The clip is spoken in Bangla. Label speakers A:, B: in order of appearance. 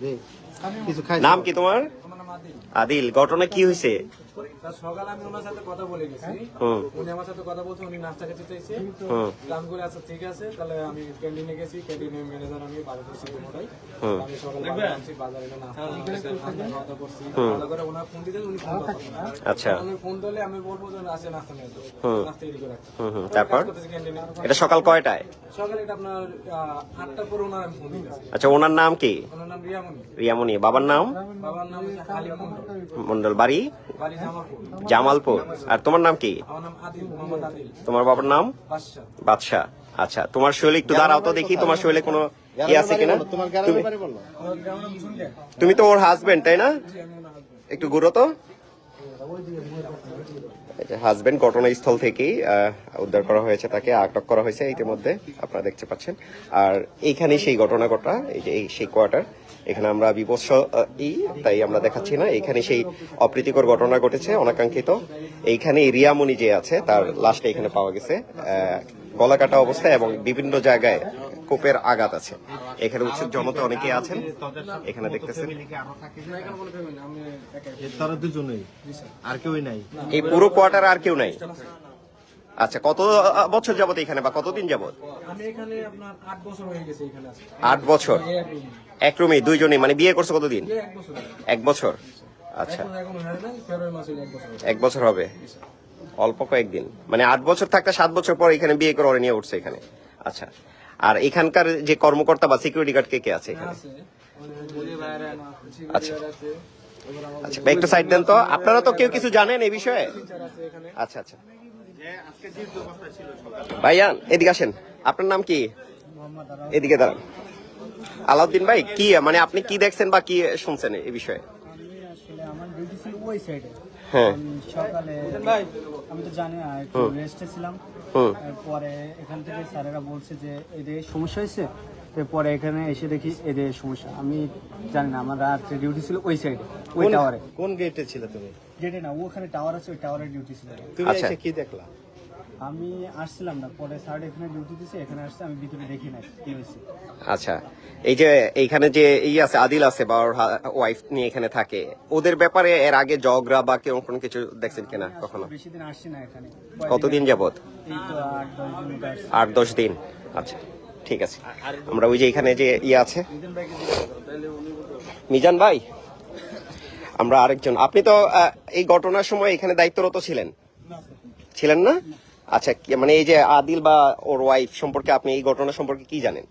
A: কিছু খাই
B: নাম কি তোমার?
C: আদিল।
B: আদিল ঘটনা কি হয়েছে
C: সকালে আমি ওনার সাথে কথা বলে গেছি। উনি আমার সাথে কথা বলছে উনি নাস্তা খেতে চাইছে।
B: হুম।
C: তো আচ্ছা ঠিক আছে তাহলে আমি ক্যান্টিনে গেছি ক্যান্টিনের ম্যানেজার আমি বাড়ি করছি কোনোটাই আমি সকালে বাজারে আনছি বাজারে নাস্তা নাস্তা খাওয়া দাওয়া করছি। খাওয়া করে ওনার ফোন দিতে উনি ফোন
B: আচ্ছা।
C: আমি ফোন দিলে আমি বলব যে আসে নাস্তা নিয়ে যাও নাস্তা রেডি করে রাখছি।
B: হুম হুম। তারপর? এটা সকাল কয়টায়?
C: সকালে এটা আপনার আহ, আটটার পর ওনার আমি ফোন
B: আচ্ছা ওনার নাম কি?
C: ওনার নাম রিয়ামণি।
B: রিয়ামণি। বাবার নাম?
C: বাবার নাম মন্ডল।
B: মন্ডল বাড়ি?
C: জামালপুর।
B: আর তোমার নাম কি?
C: আমার নাম আদিল মোহাম্মদ আদিল।
B: তোমার বাবার নাম?
C: বাদশাহ।
B: আচ্ছা তোমার শরীরে একটু দাঁড়াও তো দেখি তোমার শরীরে কোনো কি আছে কিনা? তুমি তো ওর হাজবেন্ড তাই না। একটু ঘুরো তো। হাজবেন্ড ঘটনাস্থল থেকেই উদ্ধার করা হয়েছে তাকে, আটক করা হয়েছে ইতিমধ্যে, আপনারা দেখতে পাচ্ছেন। আর এইখানেই সেই ঘটনা ঘটা, এই যে সেই কোয়ার্টার এখানে আমরা বিপৎস ই তাই আমরা দেখাচ্ছি না। এখানে সেই অপ্রীতিকর ঘটনা ঘটেছে, অনাকাঙ্ক্ষিত। এইখানে রিয়ামণি যে আছে, তার লাশটা এখানে পাওয়া গেছে গলা কাটা অবস্থায় এবং বিভিন্ন জায়গায় কোপের আঘাত আছে। এখানে উচ্ছেদ জনতা অনেকে আছেন। এখানে দেখতেছেন।
A: তারা দুজনেই। আর নাই।
B: এই পুরো কোয়ার্টার আর কেউ নাই? আচ্ছা কত বছর যাবত এখানে বা কতদিন যাবত
C: আমি আট বছর হয়ে এক
B: রুমে। দুইজনে মানে বিয়ে করছ কতদিন?
C: এক বছর।
B: আচ্ছা।
C: এক বছর
B: হবে। অল্প কয়েকদিন। মানে আট বছর থাকতে সাত বছর পর এখানে বিয়ে করে নিয়ে উঠছে এখানে। আচ্ছা। আর এখানকার যে কর্মকর্তা বা সিকিউরিটি গার্ড কে কে আছে এখানে? আচ্ছা। আচ্ছা একটু সাইড দেন তো। আপনারা তো কেউ কিছু জানেন এই বিষয়ে? আচ্ছা আচ্ছা। ভাইয়ান, এদিকে আসেন। আপনার নাম কি? এদিকে দাঁড়ান। আলাউদ্দিন ভাই, কি মানে আপনি কি দেখছেন বা কি শুনছেন এই বিষয়ে? হ্যাঁ।
D: সকালে আমি তো জানি একটু রেস্টে ছিলাম। পরে এখান থেকে স্যারেরা বলছে যে এদের সমস্যা হয়েছে? পরে এখানে এসে দেখি এদের সমস্যা। আমি জানি না আমার রাত্রে ডিউটি ছিল ওই সাইডে ওই
A: কোন-
D: টাওয়ারে
A: কোন গেটে ছিল তুমি?
D: গেটে না ওখানে টাওয়ার আছে ওই টাওয়ারে ডিউটি ছিল।
A: তুমি। এসে কি দেখলা?
D: আমি আসছিলাম না পরে স্যার এখানে ডিউটি দিছে এখানে আসছে আমি ভিতরে দেখি নাই কি হয়েছে।
B: আচ্ছা এই যে এইখানে যে এই আছে আদিল আছে বা ওর ওয়াইফ নিয়ে এখানে থাকে ওদের ব্যাপারে এর আগে জগরা বা কেউ কোনো কিছু দেখছেন কিনা কখনো?
D: বেশি দিন আসছি না এখানে।
B: কতদিন যাবত
D: আট দশ দিন
B: আচ্ছা ঠিক আছে। আমরা ওই যে এখানে যে ইয়ে আছে। মিজান ভাই আমরা আরেকজন। আপনি তো এই ঘটনার সময় এখানে দায়িত্বরত ছিলেন? ছিলেন না। আচ্ছা মানে এই যে আদিল বা ওর ওয়াইফ সম্পর্কে আপনি এই ঘটনা সম্পর্কে কি জানেন?